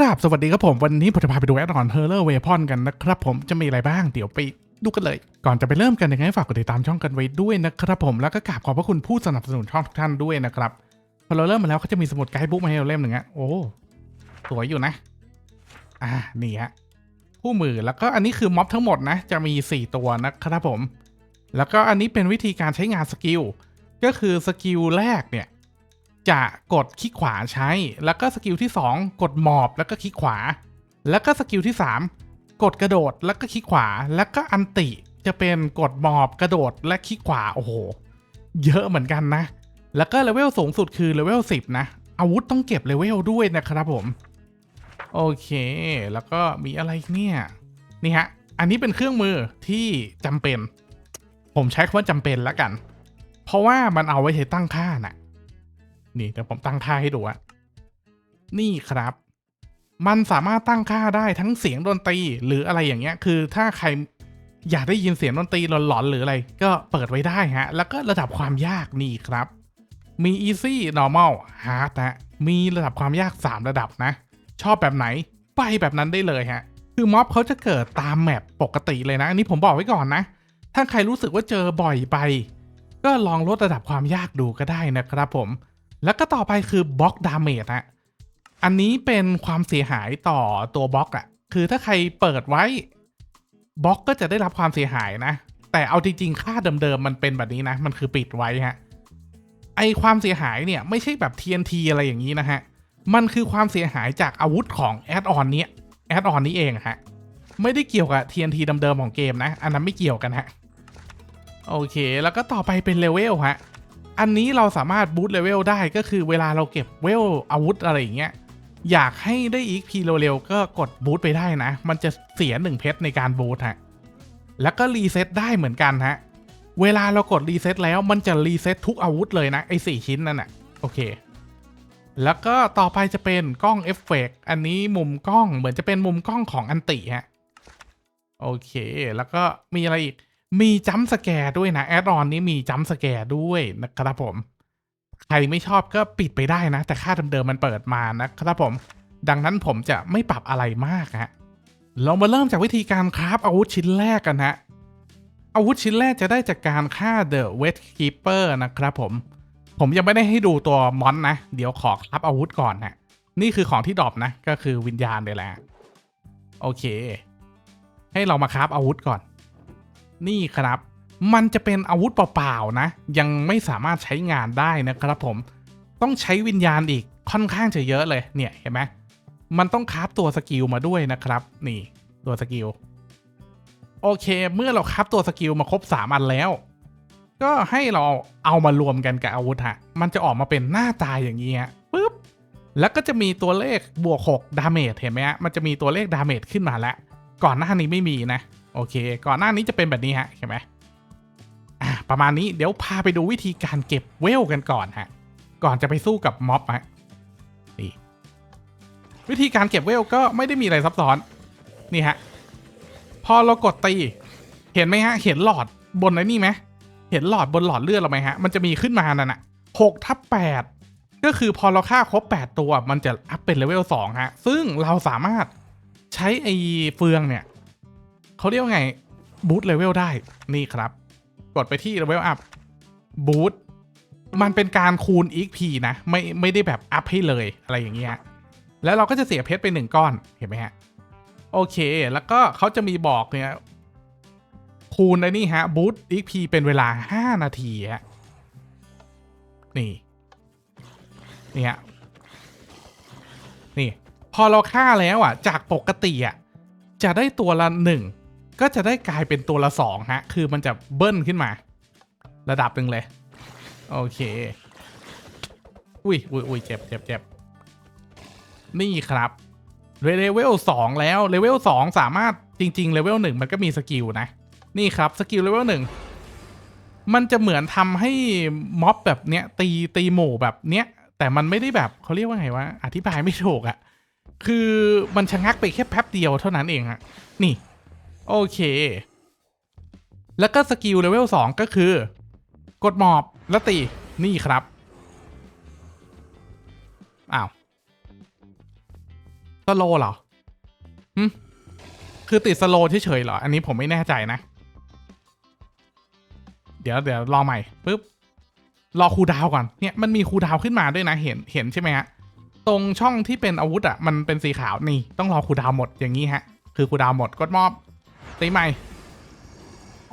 ครับ สวัสดีครับผม วันนี้ผมจะพาไปดูแอดออนเฮอร์เลอร์เวพอนกันนะครับผมจะมีอะไรบ้างเดี๋ยวไปดูกันเลย ก่อนจะไปเริ่มกันยังไงฝากกดติดตามช่องกันไว้ด้วยนะครับผมแล้วก็กราบขอบพระคุณผู้สนับสนุนช่องทุกท่านด้วยนะครับพอเราเริ่มมาแล้วเขาจะมีสมุดไกด์บุ๊กมาให้เราเล่มหนึ่งอะโอ้สวยอยู่นะ อ่านี่ฮะคู่มือแล้วก็อันนี้คือม็อบทั้งหมดนะ จะมี 4 ตัวนะครับผม แล้วก็อันนี้เป็นวิธีการใช้งานสกิลก็คือสกิลแรกเนี่ย จะกดคลิกขวาใช้ แล้วก็สกิลที่ 2 กดหมอบแล้วก็คลิกขวา แล้วก็สกิลที่ 3 กดกระโดดแล้วก็คลิกขวา แล้วก็อันติจะเป็นกดหมอบกระโดดและคลิกขวาโอ้โห เยอะเหมือนกันนะ แล้วก็เลเวลสูงสุดคือเลเวล10 นะ อาวุธต้องเก็บเลเวลด้วยนะครับผม โอเค แล้วก็มีอะไรเนี่ย นี่ฮะ อันนี้เป็นเครื่องมือที่จำเป็น ผมใช้คำว่าจำเป็นแล้วกัน เพราะว่ามันเอาไว้ใช้ตั้งค่าน่ะ นี่เดี๋ยวผมตั้งค่าให้ดูอะนี่ครับ มันสามารถตั้งค่าได้ทั้งเสียงดนตรีหรืออะไรอย่างเงี้ย คือถ้าใครอยากได้ยินเสียงดนตรีหลอนๆหรืออะไร ก็เปิดไว้ได้ฮะ แล้วก็ระดับความยากนี่ครับ มี easy normal hard นะมีระดับความยาก 3 ระดับนะ ชอบแบบไหนไปแบบนั้นได้เลยฮะ คือม็อบเขาจะเกิดตามแมปปกติเลยนะอันนี้ผมบอกไว้ก่อนนะ ถ้าใครรู้สึกว่าเจอบ่อยไป ก็ลองลดระดับความยากดูก็ได้นะครับผม แล้วก็ต่อไปคือบล็อกดาเมจฮะอันนี้เป็นความเสียหายต่อตัวบล็อกอะคือถ้าใครเปิดไว้บล็อกก็จะได้รับความเสียหายนะ แต่เอาจริงๆ ค่าเดิมๆมันเป็นแบบนี้นะ มันคือปิดไว้ฮะ ไอความเสียหายเนี่ยไม่ใช่แบบ TNT อะไรอย่างนี้นะฮะ มันคือความเสียหายจากอาวุธของแอดออนเนี้ยแอดออนนี้เองฮะ ไม่ได้เกี่ยวกับ TNT เดิมๆของเกมนะ อันนั้นไม่เกี่ยวกันฮะ โอเค แล้วก็ต่อไปเป็นเลเวลฮะ อันนี้เราสามารถบูตเลเวลได้ก็คือเวลาเราเก็บเวลอาวุธอะไรอย่างเงี้ยอยากให้ได้ XP เร็วๆก็กดบูตไปได้นะ มันจะเสีย1เพชรในการบูตฮะแล้วก็รีเซ็ตได้เหมือนกันฮะเวลาเรากดรีเซ็ตแล้วมันจะรีเซ็ตทุกอาวุธเลยนะไอ้4ชิ้นนั่นน่ะโอเค แล้วก็ต่อไปจะเป็นกล้องเอฟเฟกต์อันนี้มุมกล้องเหมือนจะเป็นมุมกล้องของอันติฮะโอเค แล้วก็มีอะไรอีก มีจัมสแกร์ด้วยนะแอดออนนี้มีจัมสแกร์ด้วยนะครับผม ใครไม่ชอบก็ปิดไปได้นะ แต่ค่าเดิมๆมันเปิดมานะครับผม ดังนั้นผมจะไม่ปรับอะไรมากฮะเรามาเริ่มจากวิธีการคราฟอาวุธชิ้นแรกกันฮะอาวุธชิ้นแรกจะได้จากการฆ่า The Wet Keeper นะครับผม ผมยังไม่ได้ให้ดูตัวมอนนะ เดี๋ยวขอคราฟอาวุธก่อนฮะนี่คือของที่ดรอปนะ ก็คือวิญญาณเลยแหละ โอเค ให้เรามาคราฟอาวุธก่อน นี่ครับ มันจะเป็นอาวุธเปล่าๆนะ ยังไม่สามารถใช้งานได้นะครับผม ต้องใช้วิญญาณอีกค่อนข้างจะเยอะเลยเนี่ยเห็นไหมมันต้องคราฟตัวสกิลมาด้วยนะครับ นี่ตัวสกิลโอเค เมื่อเราคราฟตัวสกิลมาครบ 3 อันแล้ว ก็ให้เราเอามารวมกันกับอาวุธฮะ มันจะออกมาเป็นหน้าตาอย่างนี้ฮะปึ๊บ แล้วก็จะมีตัวเลขบวก 6 ดาเมจเห็นไหมฮะ มันจะมีตัวเลขดาเมจขึ้นมาแล้ว ก่อนหน้านี้ไม่มีนะ โอเค ก่อนหน้านี้จะเป็นแบบนี้ฮะเห็นไหมอะประมาณนี้เดี๋ยวพาไปดูวิธีการเก็บเวลกันก่อนฮะ ก่อนจะไปสู้กับม็อบฮะนี่วิธีการเก็บเวลก็ไม่ได้มีอะไรซับซ้อน นี่ฮะ พอเรากดตี เห็นไหมฮะ เห็นหลอดบนไอ้นี่ไหมเห็นหลอดบนหลอดเลือดเราไหมฮะ มันจะมีขึ้นมานั่นน่ะหกทับแปดก็คือพอเราฆ่าครบ 8 ตัวมันจะอัพเป็นเลเวล2ฮะ ซึ่งเราสามารถใช้ไอ้เฟืองเนี่ย เขาเรียกไงบูตเลเวลได้นี่ครับ กดไปที่เลเวลอัพบูตมันเป็นการคูณ XP นะ ไม่ไม่ได้แบบอัพให้เลยอะไรอย่างเงี้ยแล้วเราก็จะเสียเพชรไปหนึ่งก้อนเห็นไหมฮะ โอเค แล้วก็เขาจะมีบอกเนี่ยคูณไอ้นี่ฮะบูต XP เป็นเวลา 5 นาทีฮะนี่นี่ฮะนี่ พอเราฆ่าแล้วอะ จากปกติอะ จะได้ตัวละหนึ่ง ก็จะได้กลายเป็นตัวละสองฮะ คือมันจะเบิ้ลขึ้นมา ระดับหนึ่งเลย โอเค อุ้ยอุ้ยอุ้ยเจ็บเจ็บเจ็บนี่ครับเลเวลสองแล้วเลเวลสองสามารถจริงๆเลเวลหนึ่งมันก็มีสกิลนะ นี่ครับสกิลเลเวลหนึ่งมันจะเหมือนทำให้ม็อบแบบเนี้ยตีตีหมู่แบบเนี้ย แต่มันไม่ได้แบบเขาเรียกว่าไงวะอธิบายไม่ถูกอะ่ะ คือมันชะงักไปแค่แป๊บเดียวเท่านั้นเองฮะนี่ โอเค แล้วก็สกิลเลเวล2ก็คือ กดหมอบและตี นี่ครับ อ้าวสโลเหรอหึคือติดสโลเฉยๆเหรอ อันนี้ผมไม่แน่ใจนะ เดี๋ยวเดี๋ยวรอใหม่ปึ๊บ รอคูดาวก่อน เนี่ยมันมีคูดาวขึ้นมาด้วยนะ เห็นเห็นใช่ไหมฮะ ตรงช่องที่เป็นอาวุธอะ มันเป็นสีขาวนี่ ต้องรอคูดาวหมดอย่างนี้ฮะ คือคูดาวหมดกดมอบ ตีใหม่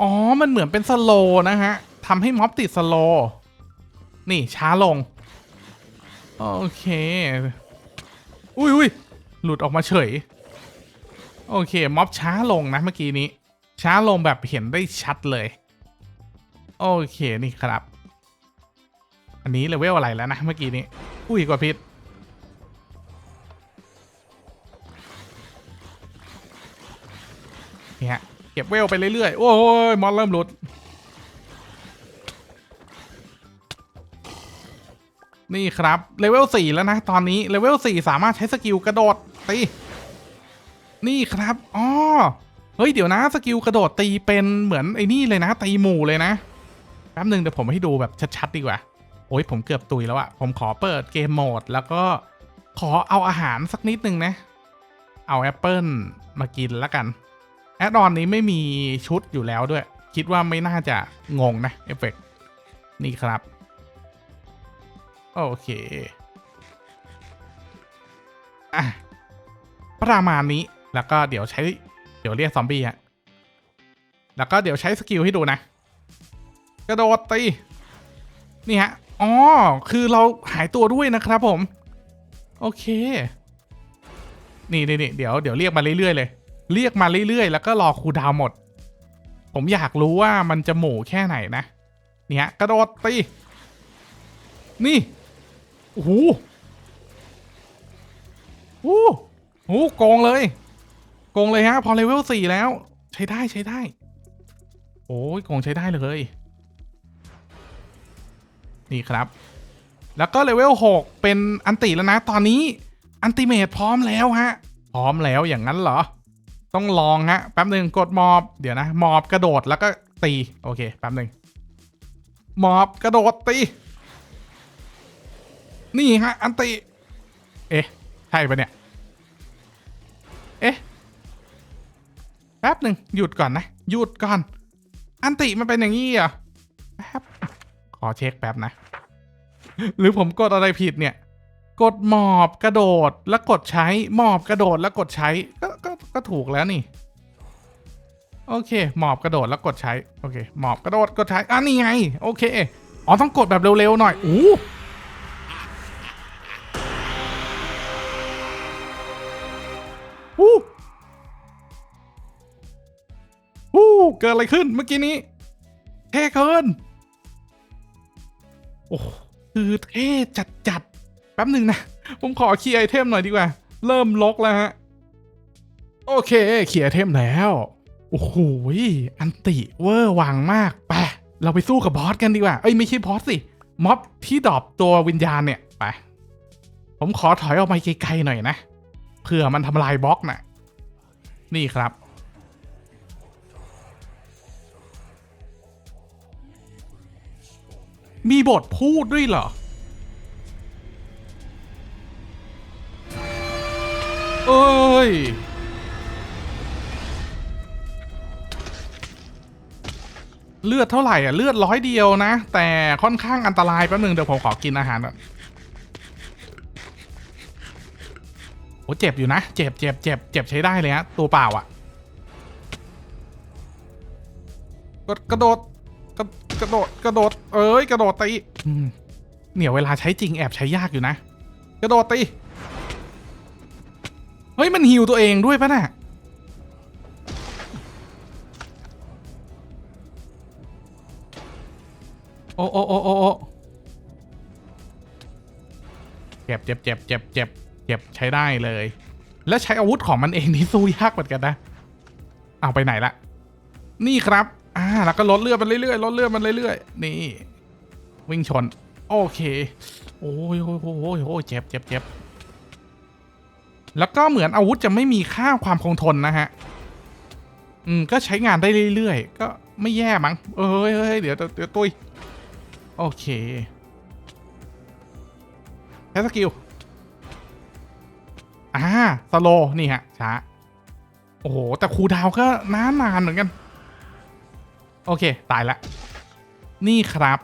อ๋อ มันเหมือนเป็นสโลนะฮะทำให้ม็อบติดสโล นี่ช้าลง โอเค อุ้ยอุ้ยหลุดออกมาเฉย โอเค ม็อบช้าลงนะเมื่อกี้นี้ ช้าลงแบบเห็นได้ชัดเลย โอเค นี่ครับ อันนี้เลเวลอะไรแล้วนะเมื่อกี้นี้ อุ้ยกว่าพิษ นี่ฮเก็บเวลไปเรื่อยๆ โอ้ยมอนเริ่มหลุด นี่ครับเลเวล4แล้วนะ ตอนนี้เลเวล4สามารถใช้สกิลกระโดดตีนี่ครับอ๋อเฮ้ย เดี๋ยวนะ สกิลกระโดดตีเป็นเหมือนไอ้นี่เลยนะ ตีหมู่เลยนะแป๊บหนึ่งเดี๋ยวผมให้ดูแบบชัดๆดีกว่า โอ้ยผมเกือบตุยแล้วอะผมขอเปิดเกมโหมด แล้วก็ขอเอาอาหารสักนิดหนึ่งนะ เอาแอปเปิลมากินแล้วกัน แอดออนนี้ไม่มีชุดอยู่แล้วด้วย คิดว่าไม่น่าจะงงนะเอฟเฟกนี่ครับ โอเคอะประมาณนี้แล้วก็เดี๋ยวใช้ เดี๋ยวเรียกซอมบี้ฮะแล้วก็เดี๋ยวใช้สกิลให้ดูนะ กระโดดตี นี่ฮะ อ๋อ คือเราหายตัวด้วยนะครับผม โอเค นี่นี่เดี๋ยวเดี๋ยวเรียกมาเรื่อยๆเลย เรียกมาเรื่อยๆ แล้วก็รอครูดาวหมด ผมอยากรู้ว่ามันจะหมู่แค่ไหนนะ เนี่ยกระโดดตี นี่โอ้โหโอ้โหโกงเลย โกงเลยฮะ พอเลเวลสี่แล้ว ใช้ได้ใช้ได้ โอ้ยโกงใช้ได้เลย นี่ครับ แล้วก็เลเวลหกเป็นอันติแล้วนะ ตอนนี้อันติเมทพร้อมแล้วฮะ พร้อมแล้วอย่างนั้นเหรอ ต้องลองฮะแป๊บหนึ่งกดมอบเดี๋ยวนะมอบกระโดดแล้วก็ตีโอเคแป๊บหนึ่งมอบกระโดดตีนี่ฮะอันตีเอ๊ะใช่ปะเนี่ย เอ๊ะแป๊บหนึ่งหยุดก่อนนะ หยุดก่อน อันติมันเป็นอย่างนี้อะแป๊บขอเช็คแป๊บนะ หรือผมกดอะไรผิดเนี่ย กดหมอบกระโดดแล้วกดใช้ หมอบกระโดดแล้วกดใช้ก็ก็ก็ถูกแล้วนี่ โอเค หมอบกระโดดแล้วกดใช้ โอเค หมอบกระโดดกดใช้อะนี่ไง โอเคอ๋อต้องกดแบบเร็วๆหน่อยอู้อู้อู้เกิดอะไรขึ้นเมื่อกี้นี้เท่เกินโอ้คือเท่จัดจัด แป๊บหนึ่งนะ ผมขอเคลีย์ไอเทมหน่อยดีกว่า เริ่มลกแล้วฮะ โอเคเคลีย์ไอเทมแล้ว โอ้โหอันติเวอร์วังมากไปเราไปสู้กับบอสกันดีกว่า เอ้ยไม่ใช่บอสสิ ม็อบที่ดอบตัววิญญาณเนี่ยไป ผมขอถอยออกไปไกลๆหน่อยนะ เผื่อมันทำลายบล็อกนะ่ะ นี่ครับ มีบทพูดด้วยเหรอ โอ้ย เลือดเท่าไหร่อะ เลือดร้อยเดียวนะ แต่ค่อนข้างอันตรายแป๊บนึงเดี๋ยวผมขอกินอาหารอะโอ้เจ็บอยู่นะ เจ็บเจ็บเจ็บเจ็บใช้ได้เลยฮะตัวเปล่าอะกดกระโดดกระกระโดดกระโดด เอ้ย กระโดดตีเหนียวเวลาใช้จริงแอบใช้ยากอยู่นะ กระโดดตี เฮ้ย มันฮิวตัวเองด้วยปะเนี่ยโอ้โอ้โอ้โอ้เจ็บเจ็บเจ็บเจ็บเจ็บเจ็บใช้ได้เลย และใช้อาวุธของมันเองนี่สู้ยากเหมือนกันนะ เอาไปไหนละ นี่ครับ อ่า แล้วก็ลดเลือดมันเรื่อยๆ ลดเลือดมันเรื่อยๆ นี่ วิ่งชน โอเค โอ้ยโอ้ยโอ้ยเจ็บเจ็บเจ็บ แล้วก็เหมือนอาวุธจะไม่มีค่าความคงทนนะฮะ อืม ก็ใช้งานได้เรื่อยๆ ก็ไม่แย่มั้ง เอ้ยเฮ้ยเดี๋ยวเดี๋ยวตุยโอเคแค่สกิล อ่า สโล นี่ฮะ ช้า โอ้โห แต่ครูดาวก็นานนานเหมือนกัน โอเค ตายละ นี่ครับ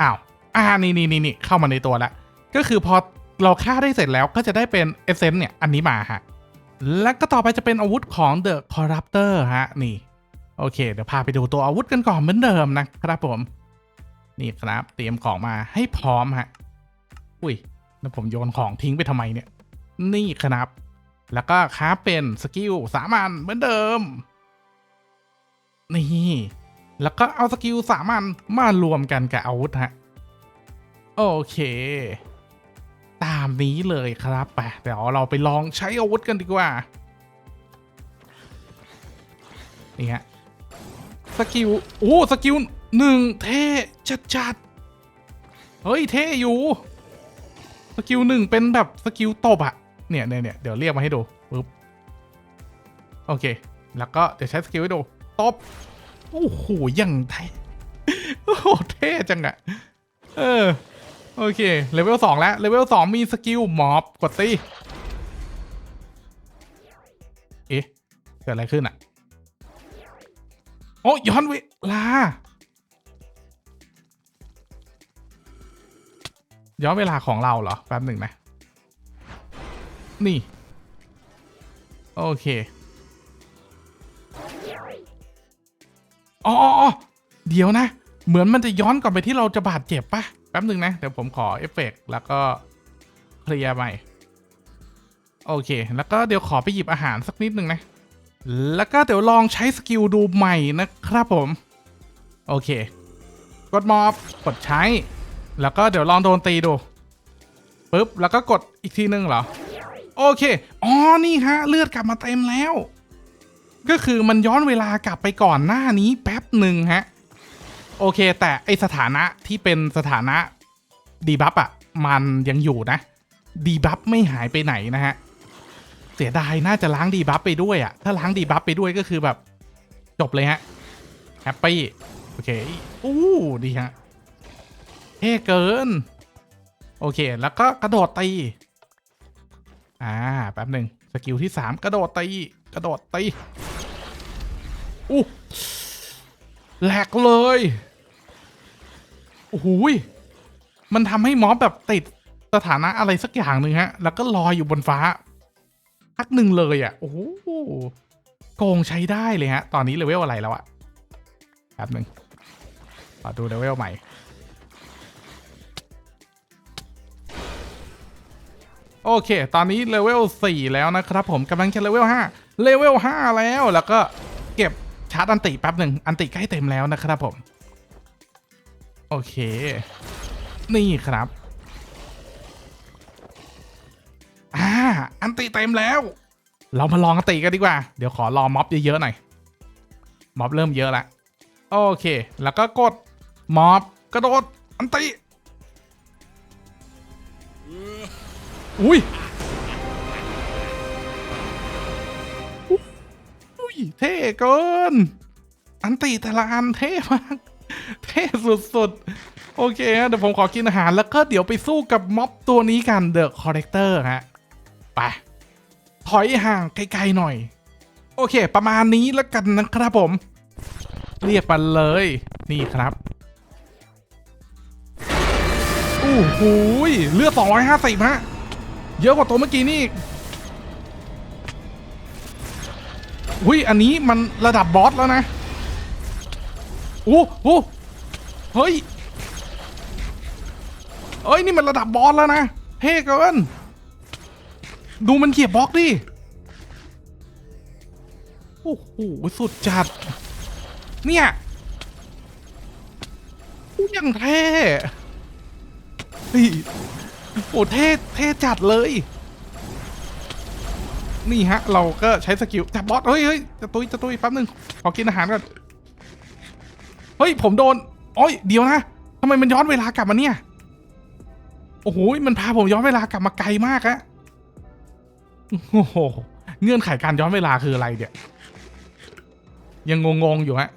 อ้าว อ่า นี่นี่นี่นี่เข้ามาในตัวละ ก็คือพอ เราฆ่าได้เสร็จแล้วก็จะได้เป็นเอเซนเนี่ยอันนี้มาฮะแล้วก็ต่อไปจะเป็นอาวุธของ The Corruptor ฮะนี่โอเค เดี๋ยวพาไปดูตัวอาวุธกันก่อนเหมือนเดิมนะครับผม นี่ครับ เตรียมของมาให้พร้อมฮะอุ้ยแล้วผมโยนของทิ้งไปทำไมเนี่ย นี่ครับ แล้วก็ค้าเป็นสกิลสามัญเหมือนเดิม นี่แล้วก็เอาสกิลสามัญมารวมกันกับอาวุธฮะโอเค ตามนี้เลยครับไปเดี๋ยวเราไปลองใช้อาวุธกันดีกว่า นี่ฮะสกิล โอ้สกิลหนึ่งเท่จัดจัดเฮ้ยเท่อยู่สกิลหนึ่งเป็นแบบสกิลตบอะเนี่ยเนี่ยเนี่ยเดี๋ยวเรียกมาให้ดูปึ๊บโอเค แล้วก็เดี๋ยวใช้สกิลให้ดูตบโอ้โหยังเท่โอ้เท่จังอะเออ โอเคเลเวลสองแล้วเลเวลสองมีสกิลมอบกดตีเอ๊ะเกิดอะไรขึ้นอะโอ้ย้อนเวลา ย้อนเวลาของเราเหรอ แป๊บหนึ่งนะ นี่ โอเคอ๋ออ๋ออ๋อเดี๋ยวนะ เหมือนมันจะย้อนกลับไปที่เราจะบาดเจ็บปะ แป๊บหนึ่งนะ เดี๋ยวผมขอเอฟเฟกต์แล้วก็เคลียร์ใหม่ โอเค แล้วก็เดี๋ยวขอไปหยิบอาหารสักนิดหนึ่งนะ แล้วก็เดี๋ยวลองใช้สกิลดูใหม่นะครับผม โอเค กดมอบกดใช้ แล้วก็เดี๋ยวลองโดนตีดูปุ๊บ แล้วก็กดอีกทีนึงเหรอ โอเค อ๋อ นี่ฮะ เลือดกลับมาเต็มแล้ว ก็คือมันย้อนเวลากลับไปก่อนหน้านี้แป๊บหนึ่งฮะ โอเค แต่ไอสถานะที่เป็นสถานะดีบัฟอะมันยังอยู่นะ ดีบัฟไม่หายไปไหนนะฮะ เสียดายน่าจะล้างดีบัฟไปด้วยอะถ้าล้างดีบัฟไปด้วยก็คือแบบ จบเลยฮะ แฮปปี้ โอเค อู้ดีฮะเท่เกิน โอเค แล้วก็กระโดดตี อ่า แป๊บหนึ่งสกิลที่สามกระโดดตี กระโดดตี อู้ แหลกเลย โอ้โหมันทำให้ม็อบแบบติดสถานะอะไรสักอย่างหนึ่งฮะ แล้วก็ลอยอยู่บนฟ้า พักหนึ่งเลยอะ โอ้โห โกงใช้ได้เลยฮะ ตอนนี้เลเวลอะไรแล้วอะแป๊บหนึ่งขอดูเลเวลใหม่ โอเค ตอนนี้เลเวล4แล้วนะครับผมกำลังจะเลเวล5เลเวล5แล้ว แล้วก็เก็บ ชาร์จอันติแป๊บหนึ่งอันติใกล้เต็มแล้วนะครับผม โอเค นี่ครับอ่าอันติเต็มแล้ว เรามาลองอันติกันดีกว่า เดี๋ยวขอรอม็อบเยอะๆหน่อยม็อบเริ่มเยอะละโอเค แล้วก็กดม็อบกระโดดอันติอุ้ย เท่เกินอันติแต่ละอันเท่มาก เท่สุดๆ โอเคเดี๋ยวผมขอกินอาหารแล้วก็เดี๋ยวไปสู้กับม็อบตัวนี้กัน The Collector ฮะ ไป ถอยห่างไกลๆหน่อย โอเค ประมาณนี้แล้วกันนะครับผม เรียกมาเลย นี่ครับอู้หูยเลือด250ฮะเยอะกว่าตัวเมื่อกี้นี่ อุ้ยอันนี้มันระดับบอสแล้วนะโอ้โหเฮ้ยเอ้ยนี่มันระดับบอสแล้วนะเท่เกินดูมันเขียบบล็อกดิโอ้โหสุดจัด เนี่ยยังเท่เฮ้โอ้เท่เท่จัดเลย นี่ฮะ เราก็ใช้สกิลจับบอสเฮ้ยเฮ้ยจะตุยจะตุยแป๊บนึงขอกินอาหารก่อนเฮ้ย ผมโดนโอ้ยเดี๋ยวนะทำไมมันย้อนเวลากลับมาเนี่ย โอ้โหมันพาผมย้อนเวลากลับมาไกลมากอะโอ้โหเงื่อนไขการย้อนเวลาคืออะไรเดี๋ยยังงงๆอยู่ฮะ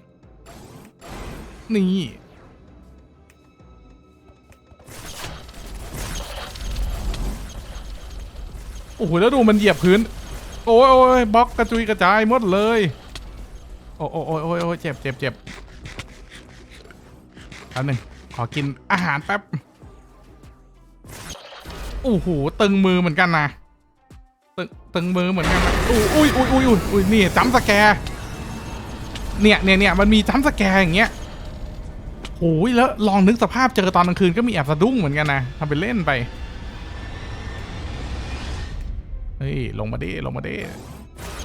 นี่โอ้โหแล้วดูมันเหยียบพื้น โอ้ยโอ้ยบล็อกกระจุยกระจายหมดเลย โอ้โอ้โอ้ยโอ้ยโอ้ยเจ็บเจ็บเจ็บแป๊บหนึ่งขอกินอาหารแป๊บโอ้โหตึงมือเหมือนกันนะตึงตึงมือเหมือนกันนะอุ้ยอุ้ยอุ้ยอุ้ยอุ้ยอุ้ยนี่จัมสแกร์เนี่ยเนี่ยเนี่ยมันมีจัมสแกร์อย่างเงี้ยโอ้ยแล้วลองนึกสภาพเจอตอนกลางคืนก็มีแอบสะดุ้งเหมือนกันนะทำเป็นเล่นไป เฮ้ยลงมาดิลงมาดิ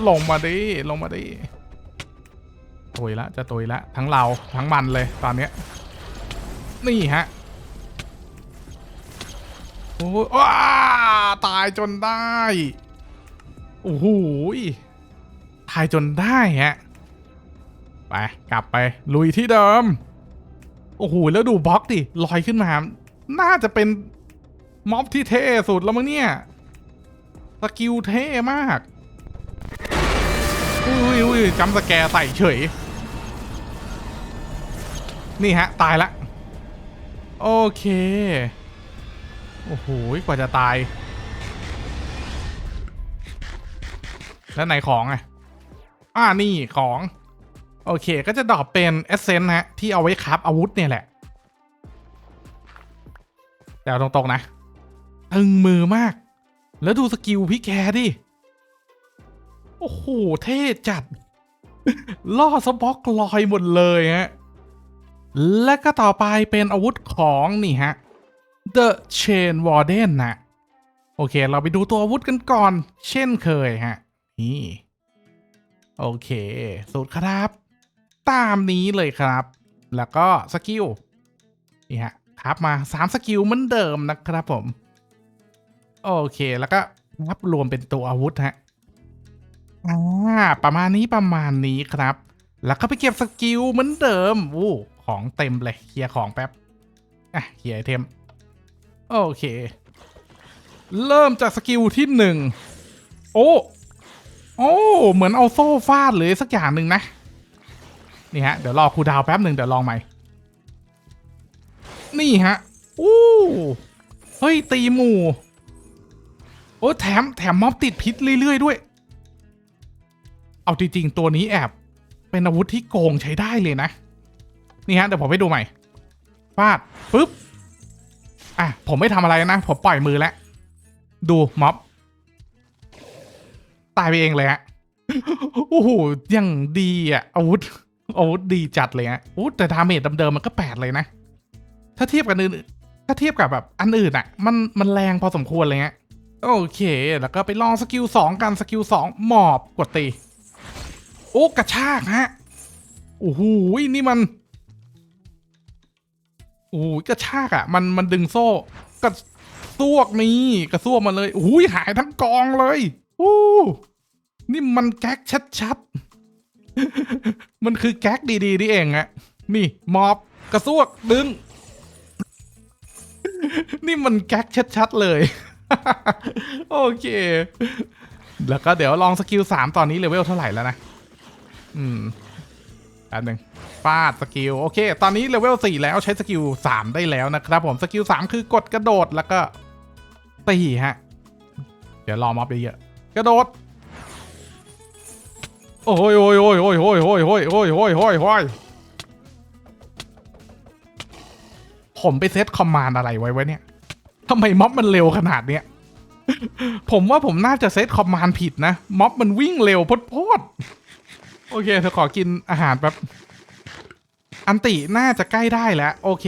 ลงมาดิลงมาดิตุยละจะตุยละทั้งเราทั้งมันเลยตอนเนี้ยนี่ฮะโอ้ยว้าตายจนได้โอ้โหตายจนได้ฮะไปกลับไปลุยที่เดิมโอ้โหแล้วดูบล็อกดิลอยขึ้นมา น่าจะเป็นม็อบที่เท่สุดแล้วมั้งเนี่ย สกิลเท่มาก อุ้ยอุ้ยอุ้ยจำสแกรใส่เฉย นี่ฮะ ตายละ โอเค โอ้โห กว่าจะตาย แล้วไหนของอะอ่านี่ของ โอเค ก็จะดรอปเป็นเอเซนต์ฮะ ที่เอาไว้คราฟอาวุธเนี่ยแหละแต่เอาตรงๆนะ ตึงมือมาก แล้วดูสกิลพี่แกดิ โอ้โห เท่จัด ล่อสบ็อกลอยหมดเลยฮะ และก็ต่อไปเป็นอาวุธของนี่ฮะ The Chain Warden นะโอเค เราไปดูตัวอาวุธกันก่อน เช่นเคยฮะ นี่ โอเค สูตรครับ ตามนี้เลยครับ แล้วก็สกิล นี่ฮะครับมา 3 สกิลเหมือนเดิมนะครับผม โอเค แล้วก็นับรวมเป็นตัวอาวุธฮะอ่าประมาณนี้ประมาณนี้ครับ แล้วก็ไปเก็บสกิลเหมือนเดิมอู้ของเต็มเลยเคลียร์ของแป๊บอะเคลียร์ไอเทม โอเค เริ่มจากสกิลที่หนึ่งโอ้โอ้เหมือนเอาโซ่ฟาดเลยสักอย่างหนึ่งนะ นี่ฮะ เดี๋ยวรอครูดาวแป๊บหนึ่งเดี๋ยวลองใหม่ นี่ฮะอู้เฮ้ยตีหมู่ โอ้แถมแถมม็อบติดพิษเรื่อย ๆ ด้วย เอาจริง ๆ ตัวนี้แอบเป็นอาวุธที่โกงใช้ได้เลยนะ นี่ฮะเดี๋ยวผมไปดูใหม่ฟาดปุ๊บ อะ ผมไม่ทำอะไรนะ ผมปล่อยมือแล้ว ดูม็อบ ตายไปเองเลยฮะโอ้โหยังดีอะอาวุธอาวุธดีจัดเลยฮะอู้แต่ดาเมจเดิมๆมันก็แปดเลยนะ ถ้าเทียบกันอื่นถ้าเทียบกับแบบอันอื่นอะ มันมันแรงพอสมควรเลยฮะ โอเค แล้วก็ไปลองสกิลสองกันสกิลสองหมอบกดตี โอ้กระชากฮะโอ้โหนี่มันโอ้ยกระชากอะ มันมันดึงโซ่กระซวกนี่กระซวกมาเลยโอ้ยหายทั้งกองเลยโอ้นี่มันแก๊กชัดๆ มันคือแก๊กดีๆนี่เองอะนี่มอบกระซวกดึง นี่มันแก๊กชัดๆเลย โอเค แล้วก็เดี๋ยวลองสกิลสามตอนนี้เลเวลเท่าไหร่แล้วนะ อืมแป๊บหนึ่งฟาดสกิล โอเค ตอนนี้เลเวลสี่แล้วใช้สกิลสามได้แล้วนะครับผม สกิลสามคือกดกระโดดแล้วก็ตีฮะ เดี๋ยวรอม็อบเยอะๆกระโดด โอ้ยโอ้ยโอ้ยโอ้ยโอ้ยโอ้ยโอ้ยโอ้ยโอ้ยโอ้ยโอ้ยผมไปเซตคอมมานด์อะไรไว้ไวะเนี่ยำไมม็อบมันเร็วขนาดเนี้ย ผมว่าผมน่าจะเซตคอมมานด์ผิดนะ ม็อบมันวิ่งเร็วโพดๆโอเคเธอขอกินอาหารแป๊บอันติน่าจะใกล้ได้แล้ว โอเค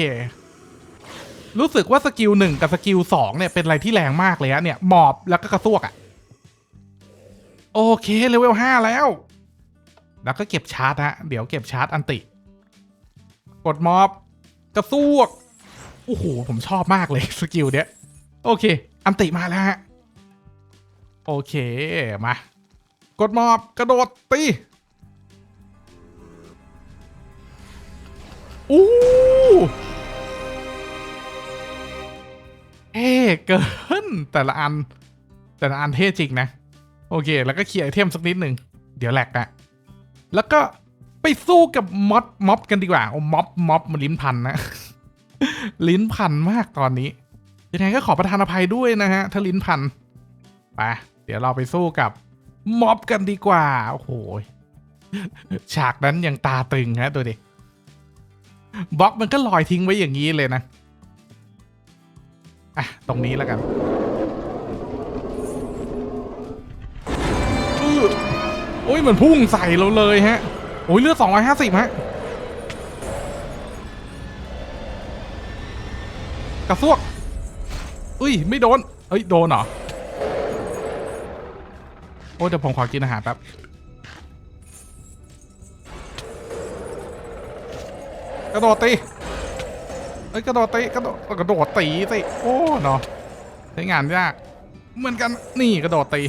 รู้สึกว่าสกิลหนึ่งกับสกิลสองเนี่ยเป็นอะไรที่แรงมากเลยฮะเนี่ยหมอบแล้วก็กระซวกอะ่ะโอเคเลเวลห้าแล้ว แล้วก็เก็บชาร์จฮะเดี๋ยวเก็บชาร์จอันติ กดมอบ กระซวก โอ้โห ผมชอบมากเลยสกิลเนี้ย โอเค อันติมาแล้วฮะ โอเค มา กดมอบกระโดดตีอู้เท่เกิน แต่ละอัน แต่ละอันเท่จริงนะ โอเค แล้วก็เคลียร์ไอเทมสักนิดหนึ่งเดี๋ยวแหลกนะแล้วก็ไปสู้กับม็อบม็อบกันดีกว่า โอ้ม็อบม็อบมันลิ้นพันนะ ลิ้นพันมากตอนนี้ ยังไงก็ขอประทานอภัยด้วยนะฮะ ถ้าลิ้นพันไปเดี๋ยวเราไปสู้กับม็อบกันดีกว่า โอ้โห ฉากนั้นยังตาตึงฮะตัวดิบล็อกมันก็ลอยทิ้งไว้อย่างนี้เลยนะ อะ ตรงนี้แล้วกันอื้อโอ้ยเหมือนพุ่งใส่เราเลยฮะ โอ้ยเลือด250ฮะ ระซวกอุ้ย ไม่โดน เอ้ย โดนเหรอ โอ้เดี๋ยวผมขอกินอาหารแป๊บ กระโดดตี เอ้ย กระโดดตี กระโดดกระโดดตีสิโอ้เนาะใช้งานยาก เหมือนกัน นี่กระโดดตี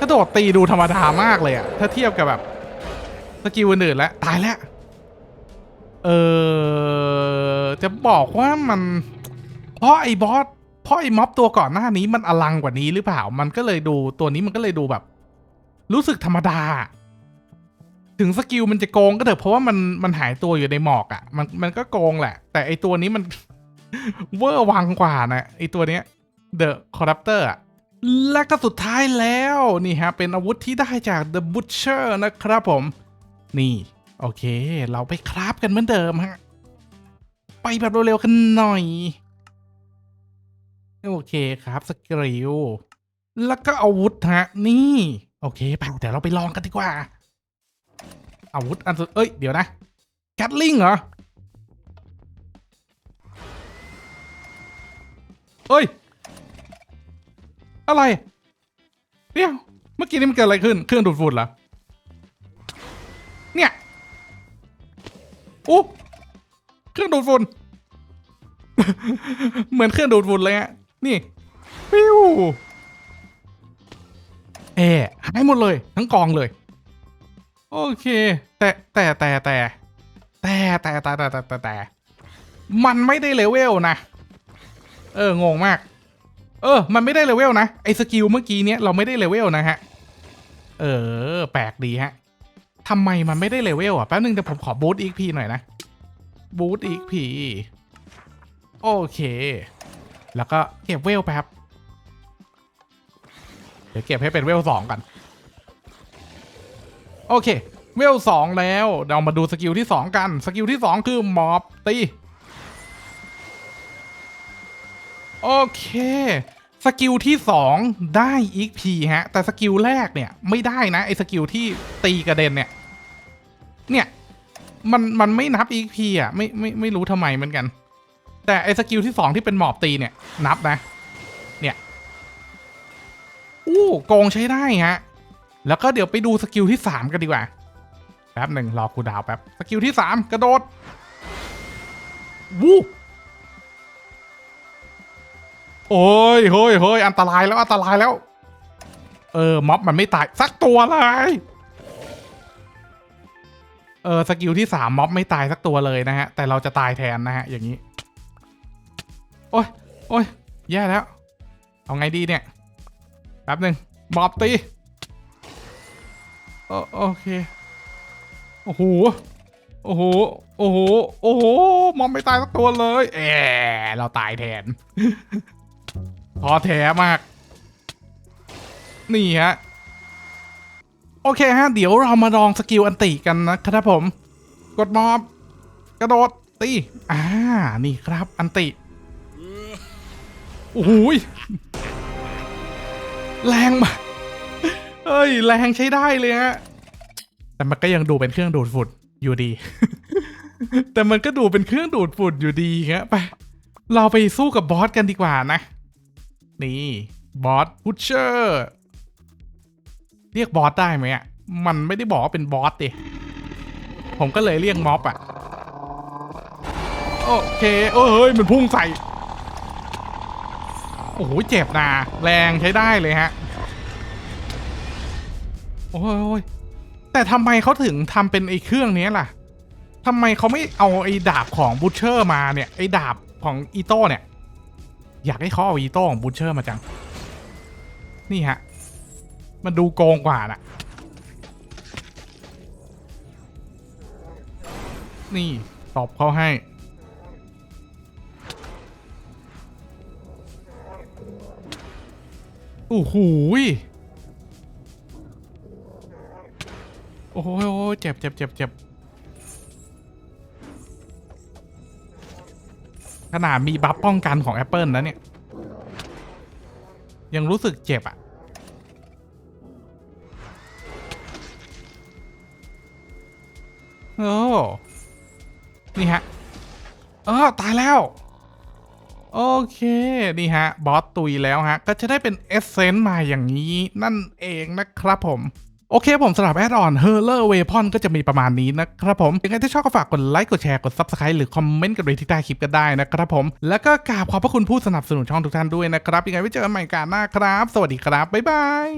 กระโดดตีดูธรรมดามากเลยอะถ้าเทียบกับแบบสกิลอื่นๆแล้ว ตายแล้ว เออ จะบอกว่ามัน เพราะไอ้บอสเพราะไอ้ม็อบตัวก่อนหน้านี้มันอลังกว่านี้หรือเปล่า มันก็เลยดูตัวนี้มันก็เลยดูแบบ รู้สึกธรรมดา ถึงสกิลมันจะโกงก็เถอะเพราะว่ามันมันหายตัวอยู่ในหมอกอะ่ะ มันมันก็โกงแหละ แต่ไอตัวนี้มันเวอร์วังกว่านะไอตัวเนี้ย The Corruptor อะและก็สุดท้ายแล้วนี่ฮะ เป็นอาวุธที่ได้จาก The Butcher นะครับผม นี่ โอเค เราไปคราฟกันเหมือนเดิมฮะ ไปแบบเร็วๆกันหน่อย โอเคครับสกิลแล้วก็อาวุธฮะนี่ โอเคไปเดี๋ยวเราไปลองกันดีกว่า อาวุธอันสุดเอ้ยเดี๋ยวนะแคทลิงเหรอเอ้ย อะไรเดี๋ยวเมื่อกี้นี่มันเกิดอะไรขึ้น เครื่องดูดฝุ่นเหรอเนี่ยอุ๊เครื่อง ดูดฝุ่น เหมือนเครื่องดูดฝุ่นเลยฮะ นี่ปิ้วแอร์หายหมดเลย ทั้งกองเลย โอเคแต่แต่แต่แต่แต่แต่แต่แต่แต่แต่แต่ มันไม่ได้เลเวลนะ เออ งงมาก เออ มันไม่ได้เลเวลนะ ไอ้สกิลเมื่อกี้เนี้ยเราไม่ได้เลเวลนะฮะ เออ แปลกดีฮะทำไมมันไม่ได้เลเวลอะ แป๊บนึงเดี๋ยวผมขอบูตอีกพีหน่อยนะ บูตอีกพีโอเค แล้วก็เก็บเวลแป๊บ เดี๋ยวเก็บให้เป็นเวลสองกัน โอเค เวลสองแล้ว เรามาดูสกิลที่สองกัน สกิลที่สองคือหมอบตี โอเค สกิลที่สองได้อีกพีฮะ แต่สกิลแรกเนี่ย ไม่ได้นะ ไอสกิลที่ตีกระเด็นเนี่ย เนี่ย มันมันไม่นับอีกพีอะไม่ไม่ไม่รู้ทำไมเหมือนกัน แต่ไอ้สกิลที่สองที่เป็นหมอบตีเนี่ย นับนะ เนี่ย อู้โกงใช้ได้ฮะ แล้วก็เดี๋ยวไปดูสกิลที่สามกันดีกว่า แป๊บหนึ่งรอคูดาวแป๊บ สกิลที่สามกระโดด วู้โอ้ยเฮ้ยเฮ้ยอันตรายแล้วอันตรายแล้ว เออม็อบมันไม่ตาย สักตัวเลย เออสกิลที่สามม็อบไม่ตายสักตัวเลยนะฮะ แต่เราจะตายแทนนะฮะ อย่างนี้ โอ้ยโอ้ยแย่แล้ว เอาไงดีเนี่ยแป๊บหนึ่งม็อบตีโอโอเค โอ้โห โอ้โห โอ้โห โอ้โห มอมไม่ตายสักตัวเลย แอบเราตายแทนท้อแท้มาก นี่ฮะ โอเคฮะ เดี๋ยวเรามาลองสกิลอันติกันนะครับผม กดมอบ กระโดด ตี อ่า นี่ครับอันติ โอ้โหยแรงมาเอ้ย แรงใช้ได้เลยฮะ แต่มันก็ยังดูเป็นเครื่องดูดฝุ่นอยู่ดี แต่มันก็ดูเป็นเครื่องดูดฝุ่นอยู่ดีครับไป เราไปสู้กับบอสกันดีกว่านะ นี่ บอสพุชเชอร์ เรียกบอสได้ไหมอะมันไม่ได้บอกว่าเป็นบอสดิผมก็เลยเรียกม็อบอะโอเคเออเฮ้ยมันพุ่งใส่โอ้โหเจ็บนะแรงใช้ได้เลยฮะโอ้ยแต่ทำไมเขาถึงทำเป็นไอ้เครื่องนี้ล่ะทำไมเขาไม่เอาไอ้ดาบของบูชเชอร์มาเนี่ยไอ้ดาบของอีโต้เนี่ย อยากให้เขาเอาอีโต้ของบูชเชอร์มาจัง นี่ฮะ มันดูโกงกว่าน่ะ นี่ตอบเขาให้ โอ้โหโอ้โหเจ็บเจ็บเจ็บเจ็บขนาดมีบัฟป้องกันของ Apple นะเนี่ย ยังรู้สึกเจ็บอะ โอ้นี่ฮะเออตายแล้ว โอเค นี่ฮะ บอสตุยแล้วฮะ ก็จะได้เป็นเอเซนต์มาอย่างนี้นั่นเองนะครับผมโอเคผมสำหรับแอดออน h e r l e r Weapon ก็จะมีประมาณนี้นะครับผมยังไงถ้าชอบก็ฝากกดไลค์กดแชร์กด Subscribe หรือคอมเมนต์กันไว้ที่ใต้คลิปก็ได้นะครับผม แล้วก็กราบขอบพระคุณผู้สนับสนุนช่องทุกท่านด้วยนะครับ ยังไงไว้เจอกันใหม่การหน้าครับ สวัสดีครับ บ๊ายบาย